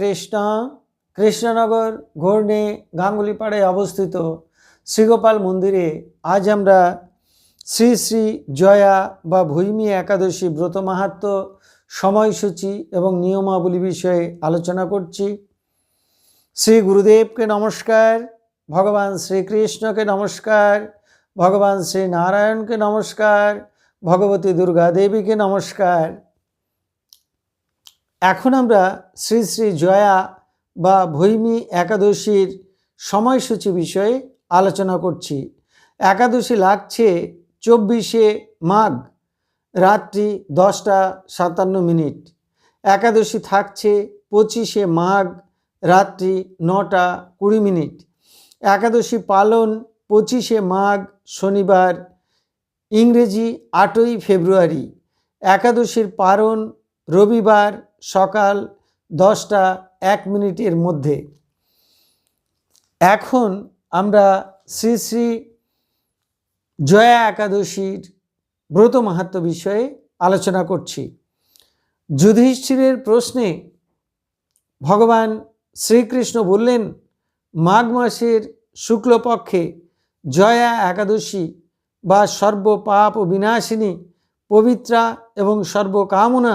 কৃষ্ণ, কৃষ্ণনগর ঘূর্ণে গাঙ্গুলিপাড়ায় অবস্থিত শ্রীগোপাল মন্দিরে আজ আমরা শ্রী শ্রী জয়া বা ভৈমী একাদশী ব্রত মাহাত্ম সময়সূচি এবং নিয়মাবলী বিষয়ে আলোচনা করছি। শ্রী গুরুদেবকে নমস্কার, ভগবান শ্রীকৃষ্ণকে নমস্কার, ভগবান শ্রী নারায়ণকে নমস্কার, ভগবতী দুর্গা দেবীকে নমস্কার। এখন আমরা শ্রী শ্রী জয়া বা ভৈমী একাদশীর সময়সূচি বিষয়ে আলোচনা করছি। একাদশী লাগছে চব্বিশে মাঘ, রাত্রি দশটা সাতান্ন মিনিট। একাদশী থাকছে পঁচিশে মাঘ, রাত্রি নটা কুড়ি মিনিট। একাদশী পালন পঁচিশে মাঘ, শনিবার, ইংরেজি আটই ফেব্রুয়ারি। একাদশীর পারণ রবিবার সকাল দশটা এক মিনিটের মধ্যে। এখন আমরা শ্রী শ্রী জয়া একাদশীর ব্রত মাহাত্ম বিষয়ে আলোচনা করছি। যুধিষ্ঠিরের প্রশ্নে ভগবান শ্রীকৃষ্ণ বললেন, মাঘ মাসের শুক্লপক্ষে জয়া একাদশী বা সর্বপাপ বিনাশিনী, পবিত্রা এবং সর্বকামনা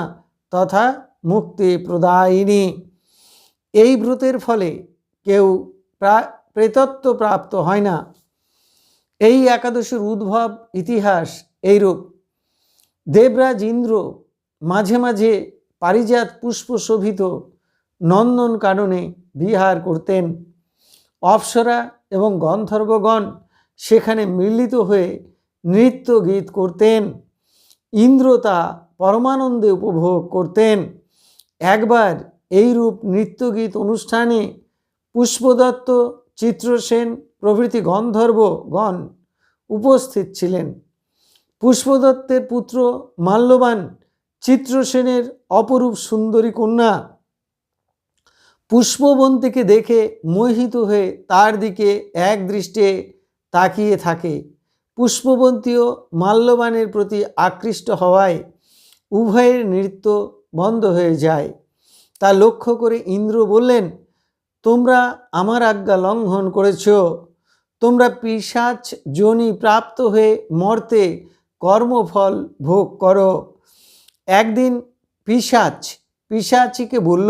তথা মুক্তি প্রদায়িনী। এই ব্রতের ফলে কেউ প্রা- প্রেতত্ব প্রাপ্ত হয় না। এই একাদশীর উদ্ভব ইতিহাস এইরূপ। দেবরাজ ইন্দ্র মাঝে মাঝে পারিজাত পুষ্প শোভিত নন্দন কাননে বিহার করতেন। অপ্সরা এবং গন্ধর্বগণ সেখানে মিলিত হয়ে নৃত্য গীত করতেন। ইন্দ্র তা পরমানন্দে উপভোগ করতেন। একবার এইরূপ নৃত্যগীত অনুষ্ঠানে পুষ্পদত্ত, চিত্রসেন, প্রভৃতি গন্ধর্বগণ উপস্থিত ছিলেন। পুষ্পদত্তের পুত্র মাল্যবান চিত্রসেনের অপরূপ সুন্দরী কন্যা পুষ্পবন্তীকে দেখে মোহিত হয়ে তার দিকে এক দৃষ্টে তাকিয়ে থাকে। পুষ্পবন্তীও মাল্যবানের প্রতি আকৃষ্ট হওয়ায় উভয়ের নৃত্য বন্ধ হয়ে যায়। তা লক্ষ্য করে ইন্দ্র বললেন, তোমরা আমার আজ্ঞা লঙ্ঘন করেছ। তোমরা পিসাচ যোনি প্রাপ্ত হয়ে মর্তে কর্মফল ভোগ করো। একদিন পিসাচ পিসাচিকে বলল,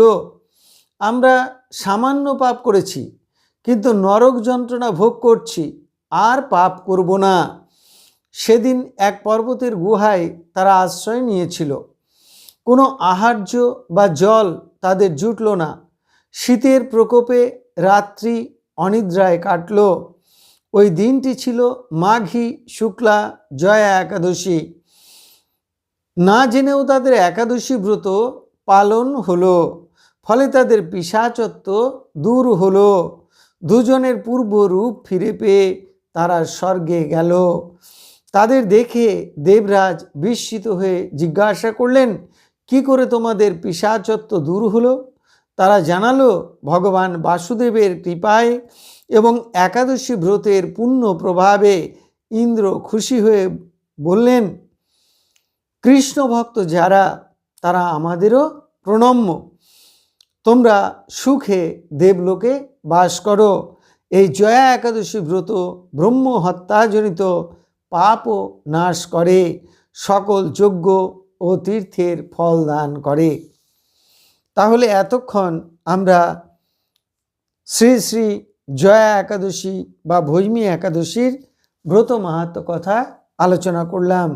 আমরা সামান্য পাপ করেছি, কিন্তু নরক যন্ত্রণা ভোগ করছি, আর পাপ করব না। সেদিন এক পর্বতের গুহায় তারা আশ্রয় নিয়েছিল। কোনো আহার্য বা জল তাদের জুটল না। শীতের প্রকোপে রাত্রি অনিদ্রায় কাটল। ওই দিনটি ছিল মাঘী, শুক্লা, জয়া একাদশী। না জেনেও তাদের একাদশী ব্রত পালন হলো। ফলে তাদের পিসাচত্ব দূর হলো। দুজনের পূর্ব রূপ ফিরে পেয়ে তারা স্বর্গে গেল। তাদের দেখে দেবরাজ বিস্মিত হয়ে জিজ্ঞাসা করলেন কি করে তোমাদের পিসাচত্ব দূর হলো? তারা জানালো, ভগবান বাসুদেবের কৃপায় এবং একাদশী ব্রতের পুণ্য প্রভাবে ইন্দ্র খুশি হয়ে বললেন, কৃষ্ণ ভক্ত যারা, তারা আমাদেরও প্রণম্য। তোমরা সুখে দেবলোকে বাস করো। এই জয়া একাদশী ব্রত ব্রহ্ম হত্যাজনিত পাপও নাশ করে। সকল যজ্ঞ ও তীর্থের ফল দান করে। তাহলে এতক্ষণ আমরা শ্রী শ্রী জয়া একাদশী বা ভৈমী একাদশীর ব্রত মাহাত্ম কথা আলোচনা করলাম।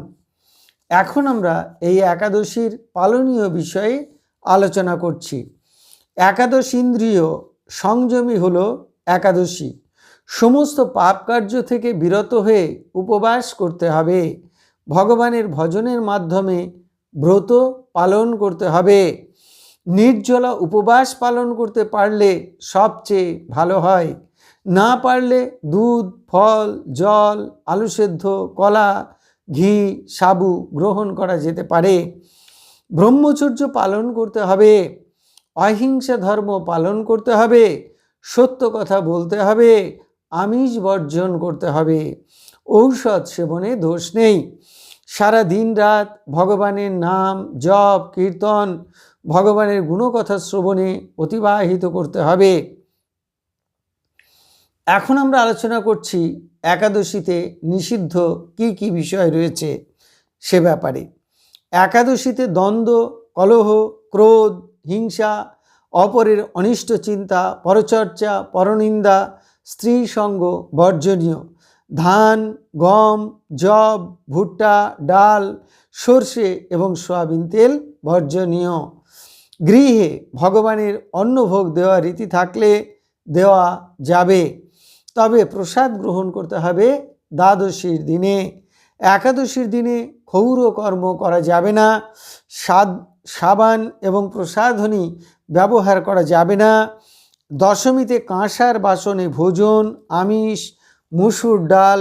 এখন আমরা এই একাদশীর পালনীয় বিষয়ে আলোচনা করছি। একাদশ ইন্দ্রিয় সংযমী হল একাদশী। সমস্ত পাপ কার্য থেকে বিরত হয়ে উপবাস করতে হবে। ভগবানের ভজনের মাধ্যমে ব্রত পালন করতে হবে। নির্জলা উপবাস পালন করতে পারলে সবচেয়ে ভালো হয়। না পারলে দুধ, ফল, জল, আলু সেদ্ধ, কলা, ঘি, সাবু গ্রহণ করা যেতে পারে। ব্রহ্মচর্য পালন করতে হবে। অহিংসা ধর্ম পালন করতে হবে। সত্য কথা বলতে হবে। আমিষ বর্জন করতে হবে। ঔষধ সেবনে দোষ নেই। সারা দিন রাত ভগবানের নাম জপ, কীর্তন, ভগবানের গুণকথা শ্রবণে অতিবাহিত করতে হবে। এখন আমরা আলোচনা করছি একাদশীতে নিষিদ্ধ কি কি বিষয় রয়েছে সে ব্যাপারে। একাদশীতে দ্বন্দ্ব, কলহ, ক্রোধ, হিংসা, অপরের অনিষ্ট চিন্তা, পরচর্চা, পরনিন্দা, স্ত্রী সঙ্গ, বর্জনীয়। ধান, গম জব ভুট্টা, ডাল, সর্ষে এবং সয়াবিন তেল বর্জনীয়। গৃহে ভগবানের অন্নভোগ দেওয়া রীতি থাকলে দেওয়া যাবে। তবে প্রসাদ গ্রহণ করতে হবে দ্বাদশীর দিনে। একাদশীর দিনে ক্ষৌর কর্ম করা যাবে না, সাদ, সাবান এবং প্রসাধনী ব্যবহার করা যাবে না। দশমীতে কাঁসার বাসনে ভোজন, আমিষ মুসুর ডাল,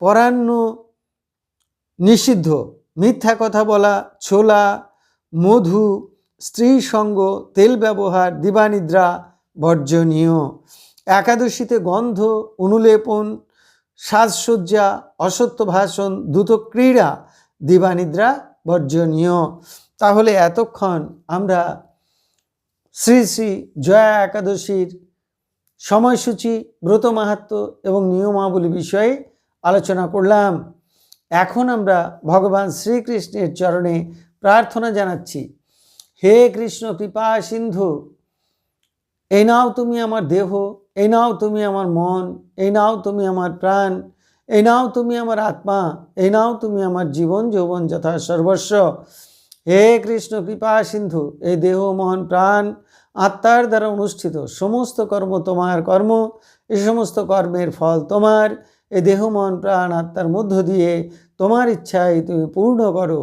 পরান্ন, নিষিদ্ধ, মিথ্যা কথা বলা, ছোলা, মধু, স্ত্রী সঙ্গ, তেল ব্যবহার, দিবানিদ্রা, বর্জনীয়। একাদশীতে গন্ধ অনুলেপন সাজসজ্জা, অসত্য ভাষণ, দ্রুত ক্রীড়া, দিবানিদ্রা, বর্জনীয়। তাহলে এতক্ষণ আমরা শ্রী শ্রী জয়া একাদশীর সময়সূচি, ব্রত মাহাত্ম এবং নিয়মাবলী বিষয়ে আলোচনা করলাম। এখন আমরা ভগবান শ্রীকৃষ্ণের চরণে প্রার্থনা জানাচ্ছি, হে কৃষ্ণ কৃপা সিন্ধু, এই নাও তুমি আমার দেহ, এই নাও তুমি আমার মন, এই নাও তুমি আমার প্রাণ, এই নাও তুমি আমার আত্মা, এই নাও তুমি আমার জীবন যৌবন যথা সর্বস্ব। হে কৃষ্ণ কৃপা সিন্ধু, এই দেহ মন প্রাণ আত্মার দ্বারা অনুষ্ঠিত সমস্ত কর্ম তোমার কর্ম এ সমস্ত কর্মের ফল তোমার। এ দেহ, মন, প্রাণ, আত্মার মধ্য দিয়ে তোমার ইচ্ছায় তুমি পূর্ণ করো।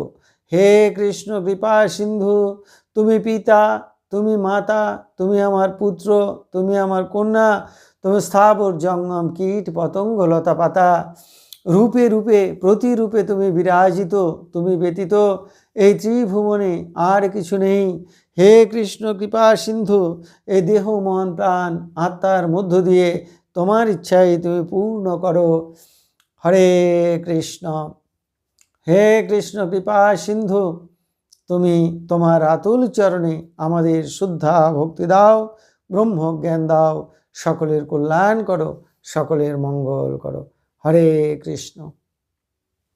হে কৃষ্ণ, কৃপা, সিন্ধু, তুমি পিতা, তুমি মাতা, তুমি আমার পুত্র, তুমি আমার কন্যা, তুমি স্থাবর, জঙ্গম, কীট, পতঙ্গ লতা পাতা রূপে রূপে, প্রতিরূপে তুমি বিরাজিত, তুমি ব্যতীত। এই ত্রিভুবনে আর কিছু নেই। হে কৃষ্ণ, কৃপা সিন্ধু এই দেহ মন প্রাণ, আত্মার মধ্য দিয়ে তোমার ইচ্ছায় তুমি পূর্ণ করো। হরে কৃষ্ণ। হে কৃষ্ণ, কৃপা সিন্ধু, তুমি তোমার আতুল চরণে আমাদের শুদ্ধা ভক্তি দাও ব্রহ্ম জ্ঞান দাও, সকলের কল্যাণ করো, সকলের মঙ্গল করো। হরে কৃষ্ণ